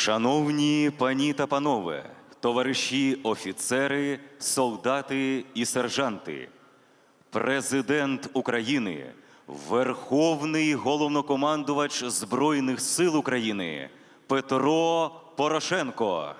Шановні пані та панове, товариші офіцери, солдати і сержанти, Президент України, Верховний головнокомандувач Збройних сил України Петро Порошенко.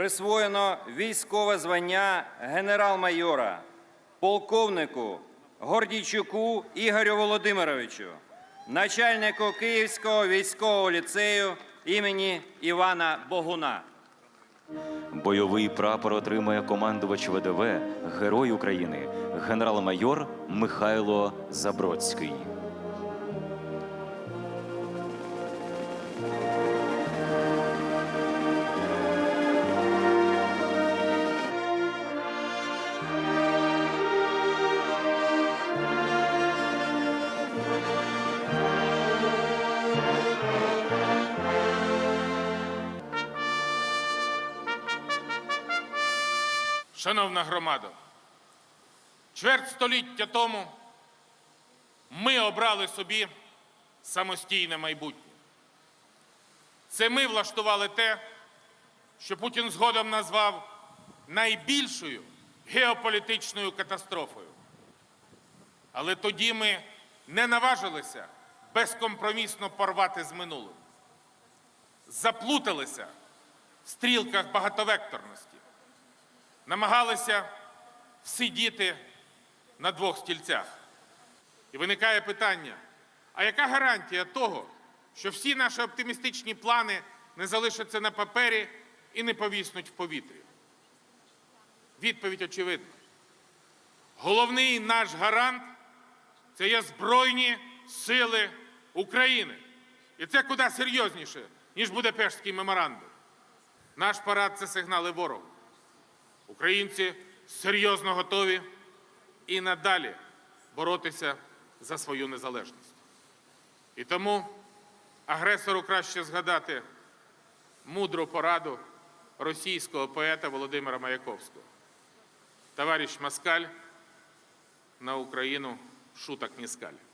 Присвоєно військове звання генерал-майора, полковнику Гордійчуку Ігорю Володимировичу, начальнику Київського військового ліцею імені Івана Богуна. Бойовий прапор отримує командувач ВДВ, Герой України, генерал-майор Михайло Забродський. Шановна громада, чверть століття тому ми обрали собі самостійне майбутнє. Це ми влаштували те, що Путін згодом назвав найбільшою геополітичною катастрофою. Але тоді ми не наважилися безкомпромісно порвати з минулим. Заплуталися в стрілках багатовекторності намагалися всидіти на двох стільцях. І виникає питання: а яка гарантія того, що всі наші оптимістичні плани не залишаться на папері і не повіснуть в повітрі? Відповідь очевидна. Головний наш гарант це є Збройні Сили України. І це куди серйозніше, ніж Будапештський меморандум. Наш парад це сигнали ворогу. Українці серйозно готові і надалі боротися за свою незалежність. І тому агресору краще згадати мудру пораду російського поета Володимира Маяковського. Товариш Москаль на Україну шуток не скаль.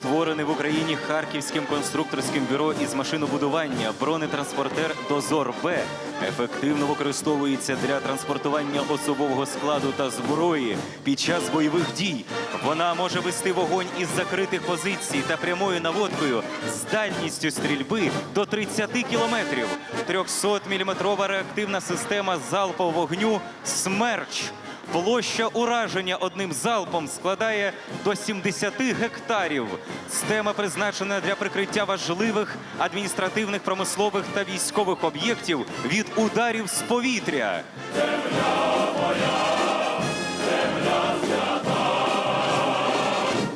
Створений в Україні Харківським конструкторським бюро із машинобудування бронетранспортер Дозор Б ефективно використовується для транспортування особового складу та зброї під час бойових дій. Вона може вести вогонь із закритих позицій та прямою наводкою з дальністю стрільби до 30 кілометрів. 300-мм реактивна система залпового вогню Смерч. Площа ураження одним залпом складає до 70 гектарів. Система призначена для прикриття важливих адміністративних, промислових та військових об'єктів від ударів з повітря. Земля